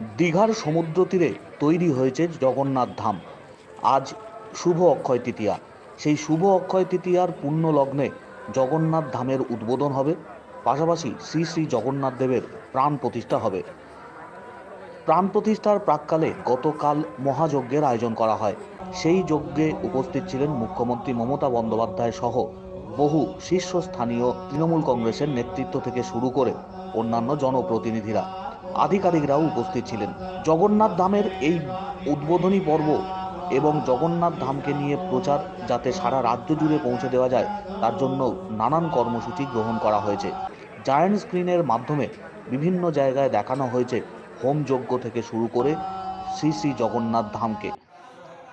দীঘার সমুদ্র তীরে তৈরি হয়েছে জগন্নাথ ধাম। আজ শুভ অক্ষয় তৃতীয়া। সেই শুভ অক্ষয় তৃতীয়ার পূর্ণ লগ্নে জগন্নাথ ধামের উদ্বোধন হবে। পাশাপাশি শ্রী শ্রী জগন্নাথ দেবের প্রাণ প্রতিষ্ঠা হবে। প্রাণ প্রতিষ্ঠার প্রাককালে গতকাল মহাযজ্ঞের আয়োজন করা হয়। সেই যজ্ঞে উপস্থিত ছিলেন মুখ্যমন্ত্রী মমতা বন্দ্যোপাধ্যায় সহ বহু শীর্ষস্থানীয় তৃণমূল কংগ্রেসের নেতৃত্ব থেকে শুরু করে অন্যান্য জনপ্রতিনিধিরা। আধিকারিকরাও উপস্থিত ছিলেন। জগন্নাথ ধামের এই উদ্বোধনী পর্ব এবং জগন্নাথ ধামকে নিয়ে প্রচার যাতে সারা রাজ্য জুড়ে পৌঁছে দেওয়া যায়, তার জন্য নানান কর্মসূচি গ্রহণ করা হয়েছে। জায়ান্ট স্ক্রিনের মাধ্যমে বিভিন্ন জায়গায় দেখানো হয়েছে হোম যজ্ঞ থেকে শুরু করে শ্রী শ্রী জগন্নাথ ধামকে।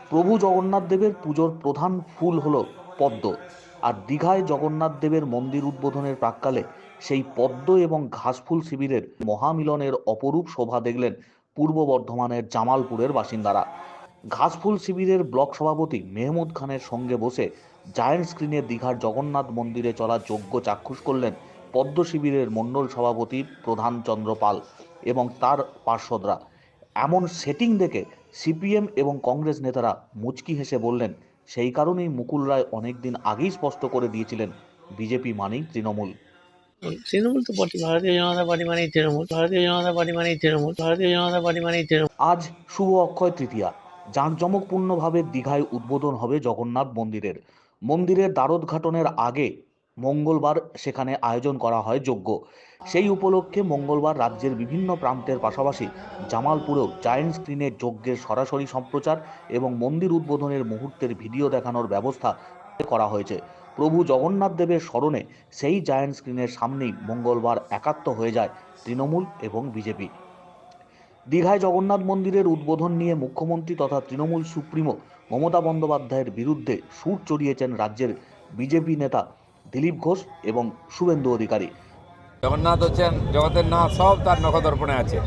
প্রভু জগন্নাথ দেবের পুজোর প্রধান ফুল হল পদ্ম। আর দীঘায় জগন্নাথ দেবের মন্দির উদ্বোধনের প্রাককালে সেই পদ্ম এবং ঘাসফুল শিবিরের মহামিলনের অপরূপ শোভা দেখলেন পূর্ব বর্ধমানের জামালপুরের বাসিন্দারা। ঘাসফুল শিবিরের ব্লক সভাপতি মেহমুদ খানের সঙ্গে বসে জায়ান্ট স্ক্রিনে দীঘার জগন্নাথ মন্দিরে চলা যোগ্য চাক্ষুষ করলেন পদ্ম শিবিরের মণ্ডল সভাপতি প্রধান চন্দ্র পাল এবং তার পার্শ্বদরা। এমন সেটিং দেখে সিপিএম এবং কংগ্রেস নেতারা মুচকি হেসে বললেন, সেই কারণেই মুকুল রায় অনেকদিন আগেই স্পষ্ট করে দিয়েছিলেন বিজেপি মানেই তৃণমূল। তৃণমূল তো বটে, ভারতীয় জনতা পার্টি মানেই তৃণমূল, ভারতীয় জনতা পার্টি মানেই তৃণমূল, ভারতীয় জনতা পার্টি মানেই তৃণমূল। আজ শুভ অক্ষয় তৃতীয়া, জাঁকজমকপূর্ণভাবে দীঘায় উদ্বোধন হবে জগন্নাথ মন্দিরের। মন্দিরের দ্বারোদ্ঘাটনের আগে মঙ্গলবার সেখানে আয়োজন করা হয় যজ্ঞ। সেই উপলক্ষে মঙ্গলবার রাজ্যের বিভিন্ন প্রান্তের পাশাপাশি জামালপুরেও জায়েন্ট স্ক্রিনে যজ্ঞের সরাসরি সম্প্রচার এবং মন্দির উদ্বোধনের মুহূর্তের ভিডিও দেখানোর ব্যবস্থা করা হয়েছে। প্রভু জগন্নাথ দেবের স্মরণে সেই জায়ান্ট স্ক্রিনের সামনেই মঙ্গলবার একাত্ম হয়ে যায় তৃণমূল এবং বিজেপি। দীঘায় জগন্নাথ মন্দিরের উদ্বোধন নিয়ে মুখ্যমন্ত্রী তথা তৃণমূল সুপ্রিমো মমতা বন্দ্যোপাধ্যায়ের বিরুদ্ধে সুর চড়িয়েছেন রাজ্যের বিজেপি নেতা দিলীপ ঘোষ এবং শুভেন্দু অধিকারী। জগন্নাথ হচ্ছেন জগতের না, সব তার নখদর্পণে আছে।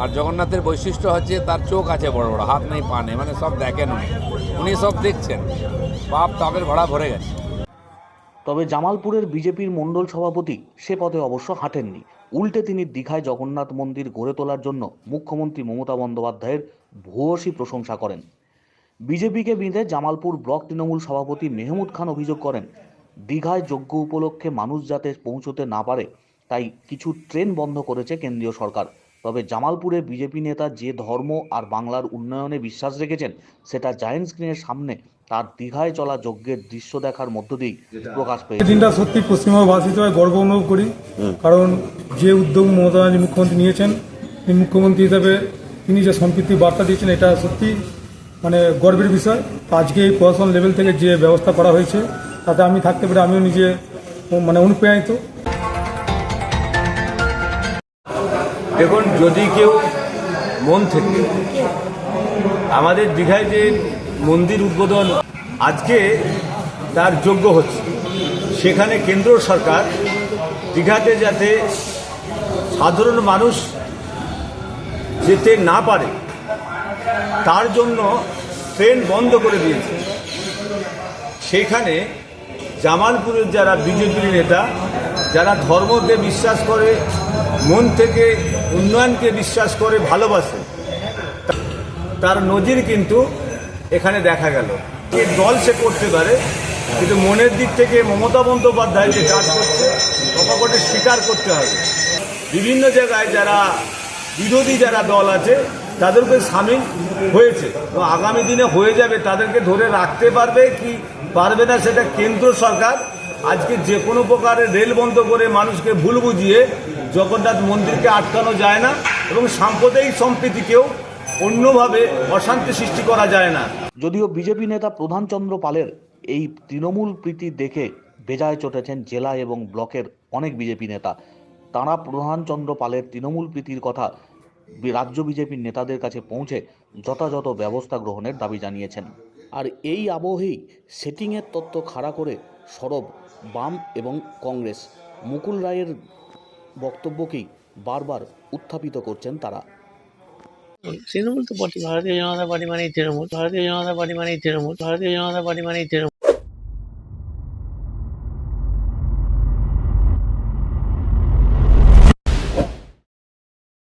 আর জগন্নাথের বৈশিষ্ট্য হচ্ছে তার চোখ আছে বড় বড়, হাত নেই, পা নেই মানে সব দেখেন উনি সব দেখছেন। পাপ তাপের ভাড়া ভরে গেছে। তবে জামালপুরের বিজেপির মণ্ডল সভাপতি সে পথে অবশ্য হাঁটেননি। উল্টে তিনি দীঘায় জগন্নাথ মন্দির গড়ে তোলার জন্য মুখ্যমন্ত্রী মমতা বন্দ্যোপাধ্যায়ের ভূয়সী প্রশংসা করেন। বিজেপিকে বিঁধে জামালপুর ব্লক তৃণমূল সভাপতি মেহমুদ খান অভিযোগ করেন, দীঘায় যজ্ঞ উপলক্ষে মানুষ যাতে পৌঁছতে না পারে, তাই কিছু ট্রেন বন্ধ করেছে কেন্দ্রীয় সরকার। তবে জামালপুরে বিজেপি নেতা যে ধর্ম আর বাংলার উন্নয়নে বিশ্বাস রেখেছেন সেটা জায়েন্ট স্ক্রিনের সামনে তার দীঘায় চলা যজ্ঞের দৃশ্য দেখার মধ্য দিয়েই প্রকাশ পেয়েছে। দিনটা সত্যি পশ্চিমবঙ্গবাসী হিসেবে গর্ব অনুভব করি কারণ যে উদ্যোগ মমতা ব্যানার্জি মুখ্যমন্ত্রী নিয়েছেন তিনি মুখ্যমন্ত্রী হিসাবে তিনি যে সম্পৃক্তি বার্তা দিয়েছেন এটা সত্যি মানে গর্বের বিষয়। আজকে এই প্রশাসন লেভেল থেকে যে ব্যবস্থা করা হয়েছে তাতে আমি থাকতে পারে আমিও নিজে মানে অনুপ্রাণিত। দেখুন, যদি কেউ মন থেকে আমাদের দীঘায় যে মন্দির উদ্বোধন আজকে তার যোগ্য হচ্ছে, সেখানে কেন্দ্র সরকার দীঘাতে যাতে সাধারণ মানুষ যেতে না পারে, তার জন্য ট্রেন বন্ধ করে দিয়েছে। সেখানে জামালপুরের যারা বিজেপির নেতা, যারা ধর্মকে বিশ্বাস করে মন থেকে উন্নয়নকে বিশ্বাস করে ভালোবাসে। তার নজির কিন্তু এখানে দেখা গেল। যে দল সে করতে পারে, কিন্তু মনের দিক থেকে মমতা বন্দ্যোপাধ্যায় যে কাজ করছে কপাকটে স্বীকার করতে হবে। বিভিন্ন জায়গায় যারা বিরোধী যারা দল আছে, তাদেরকে সামিল হয়েছে। তো আগামী দিনে হয়ে যাবে, তাদেরকে ধরে রাখতে পারবে কি পারবে না সেটা কেন্দ্র সরকার। আজকে যে কোনো প্রকারের রেল বন্ধ করে মানুষকে ভুল বুঝিয়ে জগন্নাথ মন্দিরকে আটকানো যায় না এবং সাম্প্রদায়িক সম্প্রীতিকেও অন্যভাবে অশান্তি সৃষ্টি করা যায় না। যদিও বিজেপি নেতা প্রধানচন্দ্র পালের এই তৃণমূল প্রীতি দেখে বেজায় চটেছেন জেলা এবং ব্লকের অনেক বিজেপি নেতা। তাঁরা প্রধানচন্দ্র পালের তৃণমূল প্রীতির কথা রাজ্য বিজেপির নেতাদের কাছে পৌঁছে যথাযথ ব্যবস্থা গ্রহণের দাবি জানিয়েছেন। আর এই আবহেই সেটিংয়ের তত্ত্ব খাড়া করে সরব বাম এবং কংগ্রেস। মুকুল রায়ের বক্তব্যকেই বারবার উত্থাপিত করছেন তারা? তৃণমূল তো বটে, ভারতীয় জনতা পার্টি মানেই তৃণমূল, ভারতীয় জনতা পার্টি মানেই তৃণমূল, ভারতীয় জনতা পার্টি মানেই তৃণমূল।